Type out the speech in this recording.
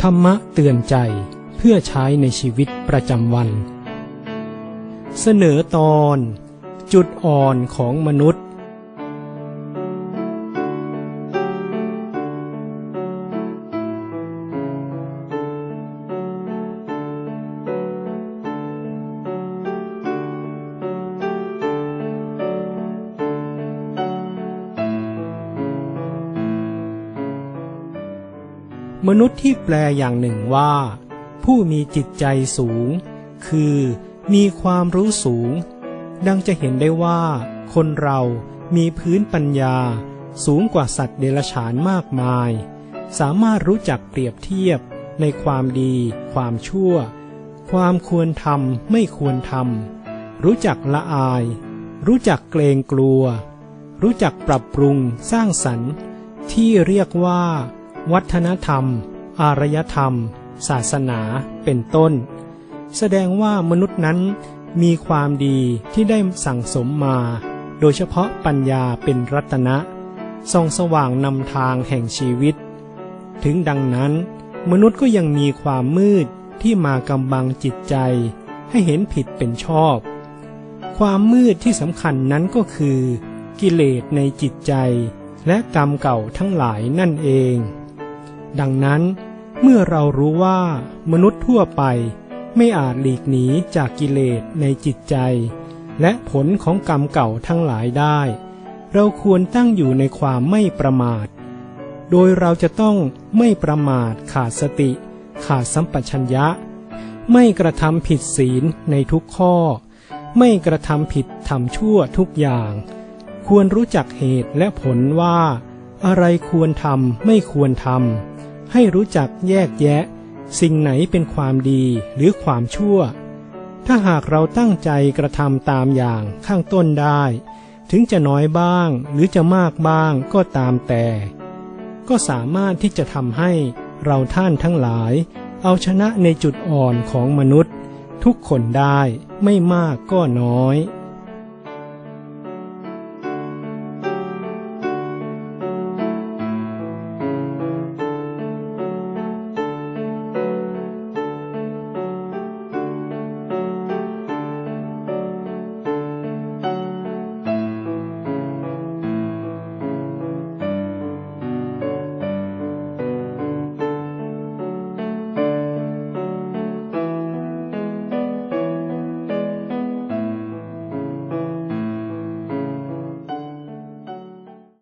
ธรรมะเตือนใจเพื่อใช้ในชีวิตประจำวัน เสนอตอน จุดอ่อนของมนุษย์ มนุษย์ที่แปลอย่างหนึ่งว่า ผู้มีจิตใจสูง คือมีความรู้สูง ดังจะเห็นได้ว่า คนเรามีพื้นปัญญา สูงกว่าสัตว์เดรัจฉานมากมาย สามารถรู้จักเปรียบเทียบในความดี ความชั่ว ความควรทำไม่ควรทำรู้จักละอาย รู้จักเกรงกลัว รู้จักปรับปรุงสร้างสรรค์ ที่เรียกว่า วัฒนธรรม อารยธรรม ศาสนาเป็นต้น แสดงว่ามนุษย์นั้นมีความดีที่ได้สั่งสมมา โดยเฉพาะปัญญาเป็นรัตนะส่องสว่างนำทางแห่งชีวิต ถึงดังนั้น มนุษย์ก็ยังมีความมืดที่มากำบังจิตใจ ให้เห็นผิดเป็นชอบ ความมืดที่สำคัญนั้นก็คือ กิเลสในจิตใจ และกรรมเก่าทั้งหลายนั่นเอง ดังนั้น เมื่อเรารู้ว่ามนุษย์ทั่วไปไม่อาจหลีกหนีจากกิเลสในจิตใจ และผลของกรรมเก่าทั้งหลายได้ เราควรตั้งอยู่ในความไม่ประมาท โดยเราจะต้องไม่ประมาทขาดสติ ขาดสัมปชัญญะ ไม่กระทำผิดศีลในทุกข้อ ไม่กระทำผิดทำชั่วทุกอย่าง ควรรู้จักเหตุและผลว่า อะไรควรทำไม่ควรทำ ให้รู้จักแยกแยะ สิ่งไหนเป็นความดีหรือความชั่ว ถ้าหากเราตั้งใจกระทำตามอย่างข้างต้นได้ ถึงจะน้อยบ้างหรือจะมากบ้างก็ตามแต่ ก็สามารถที่จะทำให้เราท่านทั้งหลาย เอาชนะในจุดอ่อนของมนุษย์ ทุกคนได้ไม่มากก็น้อย